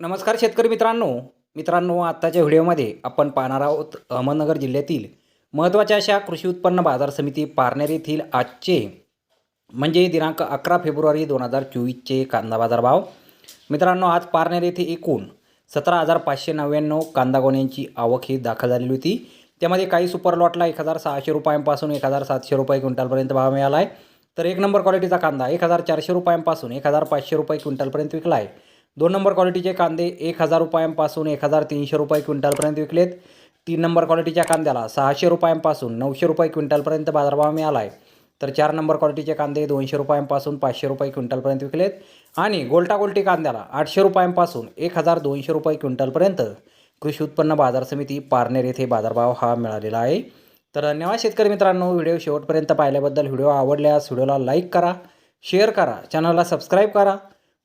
नमस्कार शेतकरी मित्रांनो. मित्रांनो आत्ताच्या व्हिडिओमध्ये आपण पाहणार आहोत अहमदनगर जिल्ह्यातील महत्त्वाच्या अशा कृषी उत्पन्न बाजार समिती पारनेर येथील आजचे म्हणजे दिनांक अकरा फेब्रुवारी दोन हजार चोवीसचे कांदा बाजार भाव मित्रांनो आज पारनेर येथे एकूण सतरा हजार पाचशे नव्याण्णव कांदा गोण्यांची आवक ही दाखल झालेली होती. त्यामध्ये काही सुपर लॉटला एक हजार सहाशे रुपयांपासून एक हजार सातशे रुपये क्विंटलपर्यंत भाव मिळाला आहे. तर एक नंबर क्वालिटीचा कांदा एक हजार चारशे रुपयांपासून एक हजार पाचशे रुपये क्विंटलपर्यंत विकला आहे. दोन नंबर क्वालिटीचे कांदे एक हजार रुपयांपासून एक हजार तीनशे रुपये क्विंटलपर्यंत विकलेत. तीन नंबर क्वालिटीच्या कांद्याला सहाशे रुपयांपासून नऊशे रुपये क्विंटलपर्यंत बाजारभाव मिळाला आहे तर चार नंबर क्वालिटीचे कांदे दोनशे रुपयांपासून पाचशे रुपये क्विंटलपर्यंत विकलेत. आणि गोल्टा गोल्टी कांद्याला आठशे रुपयांपासून एक हजार दोनशे रुपये क्विंटलपर्यंत कृषी उत्पन्न बाजार समिती पारनेर येथे बाजारभाव हा मिळालेला आहे. तर धन्यवाद शेतकरी मित्रांनो व्हिडिओ शेवटपर्यंत पाहिल्याबद्दल व्हिडिओ आवडल्यास व्हिडिओला लाईक करा शेअर करा चॅनलला सबस्क्राईब करा.